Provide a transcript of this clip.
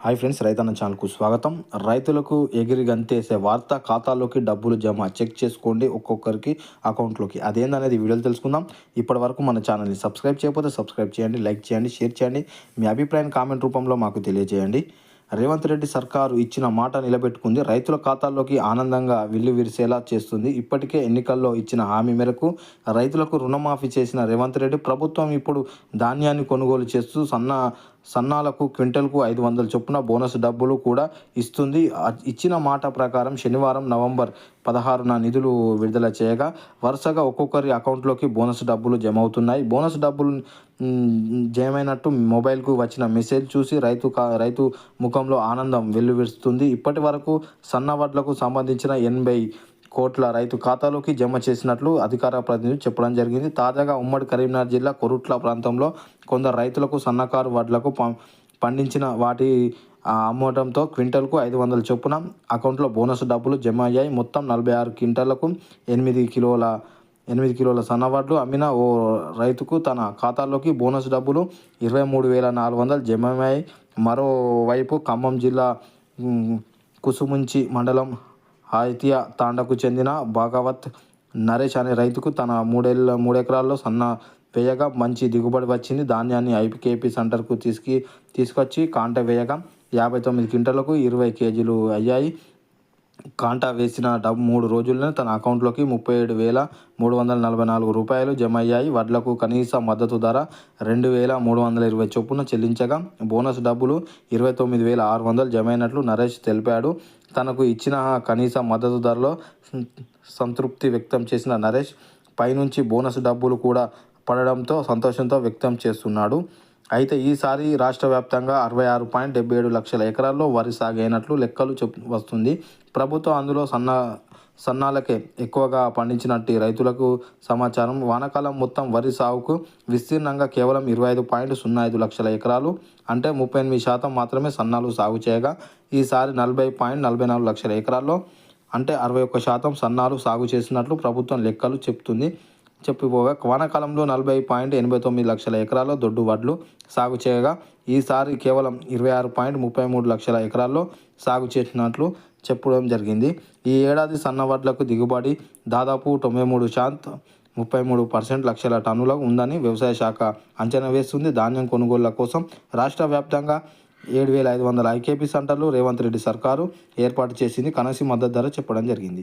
Hi friends రైతన్న ఛానల్కు స్వాగతం. రైతులకు ఎగిరి గంతేసే వార్త ఖాతాలోకి డబ్బులు జమ చెక్ చేసుకోండి ఒక్కొక్కరికి అకౌంట్లోకి. అదేందనేది వీడియోలు తెలుసుకుందాం. ఇప్పటి వరకు మన ఛానల్ని సబ్స్క్రైబ్ చేయకపోతే సబ్స్క్రైబ్ చేయండి లైక్ చేయండి షేర్ చేయండి. మీ అభిప్రాయం కామెంట్ రూపంలో మాకు తెలియజేయండి. రేవంత్ రెడ్డి సర్కారు ఇచ్చిన మాట నిలబెట్టుకుంది. రైతుల ఖాతాల్లోకి ఆనందంగా విల్లు విరిసేలా చేస్తుంది. ఇప్పటికే ఎన్నికల్లో ఇచ్చిన హామీ మేరకు రైతులకు రుణమాఫీ చేసిన రేవంత్ రెడ్డి ప్రభుత్వం ఇప్పుడు ధాన్యాన్ని కొనుగోలు చేస్తూ సన్న సన్నాలకు క్వింటల్కు ఐదు వందల చొప్పున బోనస్ డబ్బులు కూడా ఇస్తుంది. ఇచ్చిన మాట ప్రకారం శనివారం నవంబర్ పదహారున నిధులు విడుదల చేయగా వరుసగా ఒక్కొక్కరి అకౌంట్లోకి బోనస్ డబ్బులు జమ అవుతున్నాయి బోనస్ డబ్బులు జయమైనట్టు మొబైల్కు వచ్చిన మెసేజ్ చూసి రైతు కా రైతు ముఖంలో ఆనందం వెల్లువిరుస్తుంది. ఇప్పటి వరకు సన్న వడ్లకు సంబంధించిన ఎనభై కోట్ల రైతు ఖాతాలోకి జమ చేసినట్లు అధికార ప్రతినిధులు చెప్పడం జరిగింది. తాజాగా ఉమ్మడి కరీంనగర్ జిల్లా కొరుట్ల ప్రాంతంలో కొందరు రైతులకు సన్నకారు వడ్లకు పం- పండించిన వాటి అమ్మటంతో క్వింటల్కు ఐదు వందల చొప్పున అకౌంట్లో బోనస్ డబ్బులు జమ అయ్యాయి. మొత్తం నలభై ఆరు క్వింటళ్ళకు ఎనిమిది కిలోల ఎనిమిది కిలోల సన్నవడ్లు అమ్మిన ఓ రైతుకు తన ఖాతాలోకి బోనస్ డబ్బులు ఇరవై మూడు వేల నాలుగు వందలు జమ అయ్యాయి. మరోవైపు ఖమ్మం జిల్లా కుసుముంచి మండలం ఆదిత్య తాండకు చెందిన భాగవత్ నరేష్ అనే రైతుకు తన మూడేళ్ళ మూడెకరాల్లో సన్న వేయగా మంచి దిగుబడి వచ్చింది. ధాన్యాన్ని ఐపీకేపీ సెంటర్కు తీసుకు తీసుకొచ్చి కాంట వేయగా యాభై తొమ్మిది క్వింటలకు ఇరవై కేజీలు అయ్యాయి. కాంటా వేసిన డబ్బు మూడు రోజుల్లోనే తన అకౌంట్లోకి ముప్పై ఏడు వేల మూడు వందల నలభై నాలుగు రూపాయలు జమ అయ్యాయి. వడ్లకు కనీస మద్దతు ధర రెండు వేల మూడు వందల ఇరవై చొప్పున చెల్లించగా బోనస్ డబ్బులు ఇరవై తొమ్మిది వేల ఆరు వందలు జమ అయినట్లు నరేష్ తెలిపాడు. తనకు ఇచ్చిన కనీస మద్దతు ధరలో సంతృప్తి వ్యక్తం చేసిన నరేష్ పైనుంచి బోనస్ డబ్బులు కూడా పడడంతో సంతోషంతో వ్యక్తం చేస్తున్నాడు. అయితే ఈసారి రాష్ట్ర వ్యాప్తంగా అరవై ఆరు పాయింట్ డెబ్బై ఏడు లక్షల ఎకరాల్లో వరి సాగు అయినట్లు లెక్కలు చెప్ వస్తుంది. ప్రభుత్వం అందులో సన్న సన్నాలకే ఎక్కువగా పండించినట్టు రైతులకు సమాచారం. వానాకాలం మొత్తం వరి సాగుకు విస్తీర్ణంగా కేవలం ఇరవై ఐదు పాయింట్ సున్నా ఐదు లక్షల ఎకరాలు అంటే ముప్పై ఎనిమిది శాతం మాత్రమే సన్నాలు సాగు చేయగా ఈసారి నలభై పాయింట్ నలభై నాలుగు లక్షల ఎకరాల్లో అంటే అరవై ఒక్క శాతం సన్నాలు సాగు చేసినట్లు ప్రభుత్వం లెక్కలు చెప్తుంది. చెప్పిపోగా వానాకాలంలో నలభై పాయింట్ ఎనభై తొమ్మిది లక్షల ఎకరాల్లో దొడ్డు వడ్లు సాగు చేయగా ఈసారి కేవలం ఇరవై ఆరు పాయింట్ ముప్పై మూడు లక్షల ఎకరాల్లో సాగు చేసినట్లు చెప్పడం జరిగింది. ఈ ఏడాది సన్న వడ్లకు దిగుబడి దాదాపు తొంభై మూడు శాంత్ ముప్పై మూడు పర్సెంట్ లక్షల టన్నులకు ఉందని వ్యవసాయ శాఖ అంచనా వేస్తుంది. ధాన్యం కొనుగోళ్ళ కోసం రాష్ట్ర వ్యాప్తంగా ఏడు వేల ఐదు వందల ఐకేపీ సెంటర్లు రేవంత్ రెడ్డి సర్కారు ఏర్పాటు చేసింది. కనసి మద్దతు ధర చెప్పడం జరిగింది.